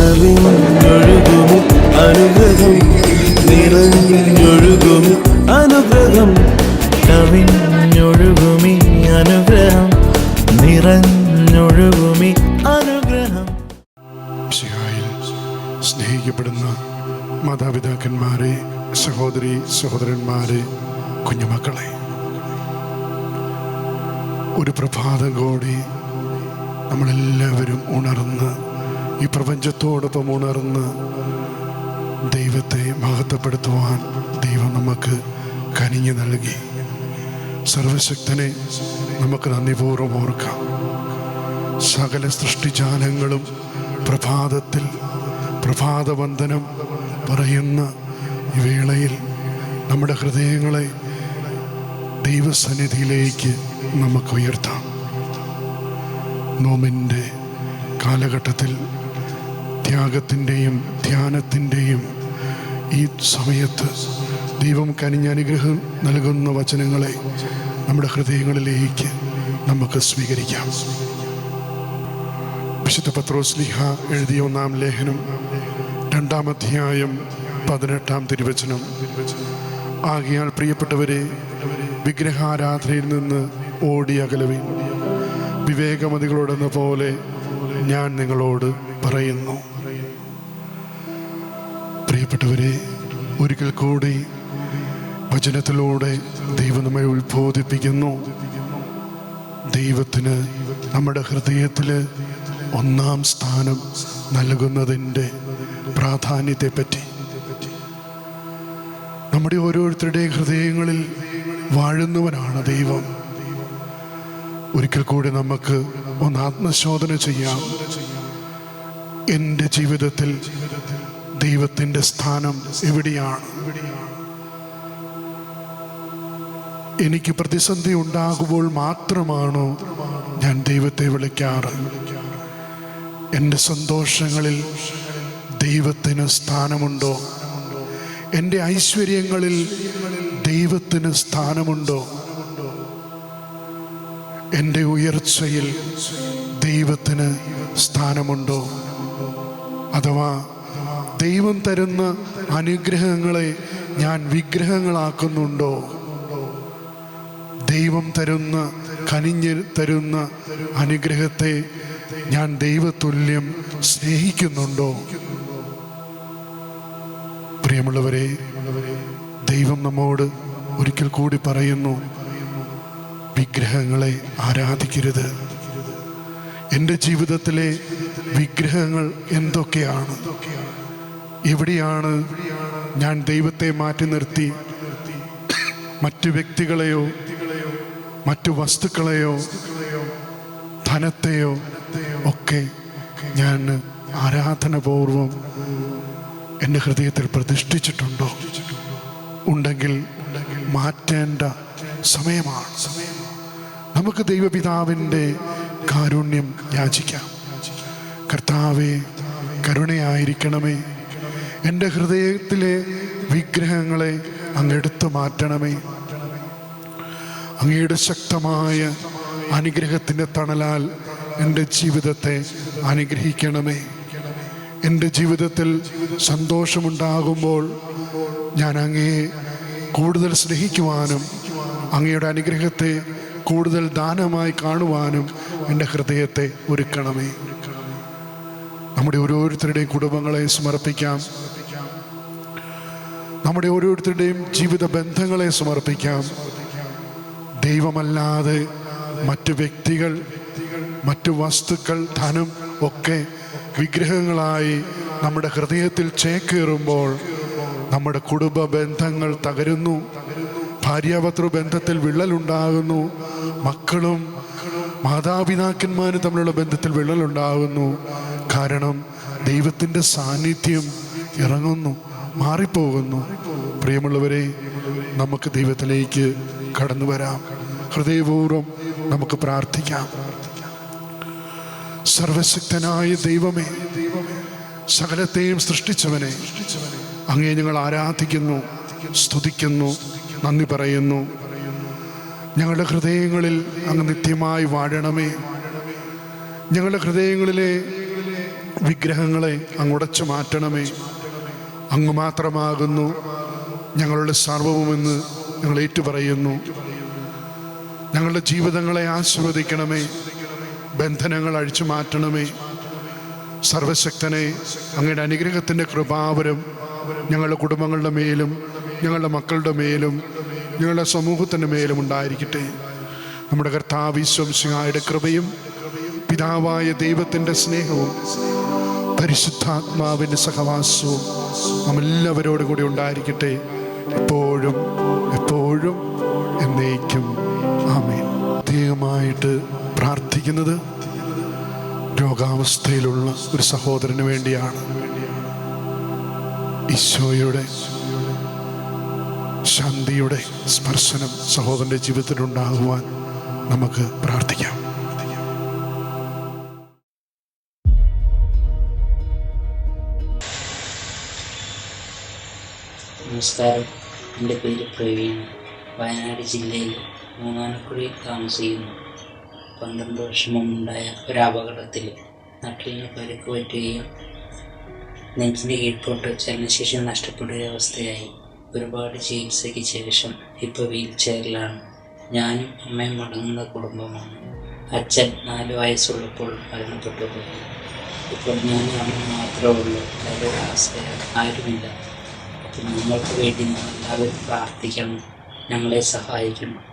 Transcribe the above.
കവിഞ്ഞൊഴുകുമി അനുഗ്രഹം നിറഞ്ഞൊഴുകും അനുഗ്രഹം കവിഞ്ഞൊഴുകുമി അനുഗ്രഹം നിറഞ്ഞൊഴുകുമി അനുഗ്രഹം. സ്നേഹിക്കപ്പെടുന്ന മാതാപിതാക്കന്മാരെ സഹോദരി സഹോദരന്മാരെ കുഞ്ഞുമക്കളെ ഒരു പ്രഭാതം കൂടി നമ്മളെല്ലാവരും ഉണർന്ന് ഈ പ്രപഞ്ചത്തോടൊപ്പം ഉണർന്ന് ദൈവത്തെ മഹത്വപ്പെടുത്തുവാൻ ദൈവം നമുക്ക് കനിഞ്ഞു നൽകി. സർവശക്തനെ നമുക്ക് നന്ദിപൂർവം ഓർക്കാം. സകല സൃഷ്ടിജാലങ്ങളും പ്രഭാതത്തിൽ പ്രഭാതവന്ദനം പറയുന്ന വേളയിൽ നമ്മുടെ ഹൃദയങ്ങളെ ദൈവസന്നിധിയിലേക്ക് നമുക്ക് ഉയർത്താം. നോമിന്റെ കാലഘട്ടത്തിൽ ത്യാഗത്തിന്റെയും ധ്യാനത്തിന്റെയും ഈ സമയത്ത് ദൈവം കനിഞ്ഞനുഗ്രഹം നൽകുന്ന വചനങ്ങളെ നമ്മുടെ ഹൃദയങ്ങളിലേക്ക് നമുക്ക് സ്വീകരിക്കാം. വിശുദ്ധ പത്രോസ്ലിഹ എഴുതിയ ഒന്നാം ലേഖനം രണ്ടാം അധ്യായം പതിനെട്ടാം തിരുവചനം. ആകിയാൽ പ്രിയപ്പെട്ടവരെ വിഗ്രഹാരാധനയിൽ നിന്ന് ഓടി അകലവിൻ. വിവേകമതികളോടെന്ന പോലെ ഞാൻ നിങ്ങളോട് പറയുന്നു. പ്രിയപ്പെട്ടവരെ ഒരിക്കൽ കൂടി വചനത്തിലൂടെ ദൈവം നമ്മെ ഉത്ബോധിപ്പിക്കുന്നു. ദൈവത്തിന് നമ്മുടെ ഹൃദയത്തിൽ ഒന്നാം സ്ഥാനം നൽകുന്നതിന്റെ പ്രാധാന്യത്തെപ്പറ്റി. നമ്മുടെ ഓരോരുത്തരുടെ ഹൃദയങ്ങളിൽ വാഴുന്നവനാണ് ദൈവം. ഒരിക്കൽ കൂടി നമുക്ക് ഒന്ന് ആത്മശോധന ചെയ്യാം. എന്റെ ജീവിതത്തിൽ ദൈവത്തിന്റെ സ്ഥാനം എവിടെയാണ്? എനിക്ക് പ്രതിസന്ധി ഉണ്ടാകുമ്പോൾ മാത്രമാണോ ഞാൻ ദൈവത്തെ വിളിക്കാറ്? എന്റെ സന്തോഷങ്ങളിൽ ദൈവത്തിന് സ്ഥാനമുണ്ടോ? എന്റെ ഐശ്വര്യങ്ങളിൽ ദൈവത്തിന് സ്ഥാനമുണ്ടോ? എന്റെ ഉയർച്ചയിൽ ദൈവത്തിന് സ്ഥാനമുണ്ടോ? അഥവാ ദൈവം തരുന്ന അനുഗ്രഹങ്ങളെ ഞാൻ വിഗ്രഹങ്ങളാക്കുന്നുണ്ടോ? ദൈവം തരുന്ന കനിഞ്ഞ് തരുന്ന അനുഗ്രഹത്തെ ഞാൻ ദൈവതുല്യം സ്നേഹിക്കുന്നുണ്ടോ? പ്രിയമുള്ളവരെ ദൈവം നമ്മോട് ഒരിക്കൽ കൂടി പറയുന്നു വിഗ്രഹങ്ങളെ ആരാധിക്കരുത്. എന്റെ ജീവിതത്തിലെ വിഗ്രഹങ്ങൾ എന്തൊക്കെയാണ്? എവിടെയാണ് ഞാൻ ദൈവത്തെ മാറ്റി നിർത്തി. മറ്റു വ്യക്തികളെയോ മറ്റു വസ്തുക്കളെയോ ധനത്തെയോ ഒക്കെ ഞാൻ ആരാധനപൂർവം എന്റെ ഹൃദയത്തിൽ പ്രതിഷ്ഠിച്ചിട്ടുണ്ടോ? ഉണ്ടെങ്കിൽ മാറ്റേണ്ട സമയമാണ്. നമുക്ക് ദൈവപിതാവിന്റെ കാരുണ്യം യാചിക്കാം. കർത്താവെ കരുണയായിരിക്കണമേ. എന്റെ ഹൃദയത്തിലെ വിഗ്രഹങ്ങളെ അങ്ങെടുത്തു മാറ്റണമേ. അങ്ങയുടെ ശക്തമായ അനുഗ്രഹത്തിന്റെ തണലാൽ എന്റെ ജീവിതത്തെ അനുഗ്രഹിക്കണമേ. എന്റെ ജീവിതത്തിൽ സന്തോഷമുണ്ടാകുമ്പോൾ ഞാൻ അങ്ങയെ കൂടുതൽ സ്നേഹിക്കുവാനും അങ്ങയുടെ അനുഗ്രഹത്തെ കൂടുതൽ ദാനമായി കാണുവാനും എന്റെ ഹൃദയത്തെ ഒരുക്കണമേ. നമ്മുടെ ഓരോരുത്തരുടെയും കുടുംബങ്ങളെ സമർപ്പിക്കാം. നമ്മുടെ ഓരോരുത്തരുടെയും ജീവിത ബന്ധങ്ങളെ സമർപ്പിക്കാം. ദൈവമല്ലാതെ മറ്റു വ്യക്തികൾ മറ്റു വസ്തുക്കൾ ധനം ഒക്കെ വിഗ്രഹങ്ങളായി നമ്മുടെ ഹൃദയത്തിൽ ചേക്കേറുമ്പോൾ നമ്മുടെ കുടുംബ ബന്ധങ്ങൾ തകരുന്നു. ഭാര്യാപത്ര ബന്ധത്തിൽ വിള്ളലുണ്ടാകുന്നു. മക്കളും മാതാപിതാക്കന്മാരും തമ്മിലുള്ള ബന്ധത്തിൽ വിള്ളലുണ്ടാകുന്നു. കാരണം ദൈവത്തിന്റെ സാന്നിധ്യം ഇറങ്ങുന്നു മാറിപ്പോകുന്നു. പ്രിയമുള്ളവരെ നമുക്ക് ദൈവത്തിലേക്ക് കടന്നു വരാം. ഹൃദയപൂർവം നമുക്ക് പ്രാർത്ഥിക്കാം. സർവശക്തനായ ദൈവമേ സകലത്തെയും സൃഷ്ടിച്ചവനെ അങ്ങേ ഞങ്ങൾ ആരാധിക്കുന്നു സ്തുതിക്കുന്നു നന്ദി പറയുന്നു. ഞങ്ങളുടെ ഹൃദയങ്ങളിൽ അങ്ങ് നിത്യമായി വാഴണമേ. ഞങ്ങളുടെ ഹൃദയങ്ങളിലെ വിഗ്രഹങ്ങളെ അങ്ങുടച്ചു മാറ്റണമേ. അങ്ങ് മാത്രമാകുന്നു ഞങ്ങളുടെ സർവവുമെന്ന് ഞങ്ങൾ ഏറ്റുപറയുന്നു. ഞങ്ങളുടെ ജീവിതങ്ങളെ ആസ്വദിക്കണമേ ബന്ധനങ്ങൾ അഴിച്ചു മാറ്റണമേ. സർവശക്തനെ അങ്ങയുടെ അനുഗ്രഹത്തിന്റെ കൃപാവരം ഞങ്ങളുടെ കുടുംബങ്ങളുടെ മേലും ഞങ്ങളുടെ മക്കളുടെ മേലും ഞങ്ങളുടെ സമൂഹത്തിന്റെ മേലും ഉണ്ടായിരിക്കട്ടെ. നമ്മുടെ കർത്താവ് ഈശ്വംശിഹായുടെ കൃപയും പിതാവായ ദൈവത്തിന്റെ സ്നേഹവും പരിശുദ്ധാത്മാവിന്റെ സഹവാസവും നമ്മെല്ലാവരോടും കൂടി ഉണ്ടായിരിക്കട്ടെ. എപ്പോഴും എപ്പോഴും എന്നേക്കും. ആമേൻ. പ്രത്യേകമായിട്ട് പ്രാർത്ഥിക്കുന്നത് രോഗാവസ്ഥയിലുള്ള ഒരു സഹോദരന് വേണ്ടിയാണ്. ഈശോയുടെ ശാന്തിയുടെ സ്പർശനം സഹോദരന്റെ ജീവിതത്തിലുണ്ടാകുവാൻ നമുക്ക് പ്രാർത്ഥിക്കാം. നമസ്കാരം എന്റെ പേര് പ്രവീൺ. വയനാട് ജില്ലയിൽ മൂന്നാനക്കുഴിയിൽ താമസിക്കുന്നു. പന്ത്രണ്ട് വർഷം മുമ്പുണ്ടായ ഒരു അപകടത്തിൽ നട്ടിലിന് പരുക്ക് പറ്റുകയും നെഞ്ചിന്റെ കീഴ്പോട്ട് ചലനശേഷി നഷ്ടപ്പെടുക അവസ്ഥയായി. ഒരുപാട് ചികിത്സയ്ക്ക് ശേഷം ഇപ്പോൾ വീൽ ചെയറിലാണ് ഞാനും അമ്മയും മടങ്ങുന്ന കുടുംബമാണ്. അച്ഛൻ നാല് വയസ്സുള്ളപ്പോൾ മരണപ്പെട്ടു പോയി. ഇപ്പോൾ ഞാനും അമ്മ മാത്രമേ ഉള്ളൂ. അവരുടെ ആശ്രയം ആരുമില്ല. അപ്പം നിങ്ങൾക്ക് വേണ്ടി എല്ലാവരും പ്രാർത്ഥിക്കണം. ഞങ്ങളെ സഹായിക്കണം.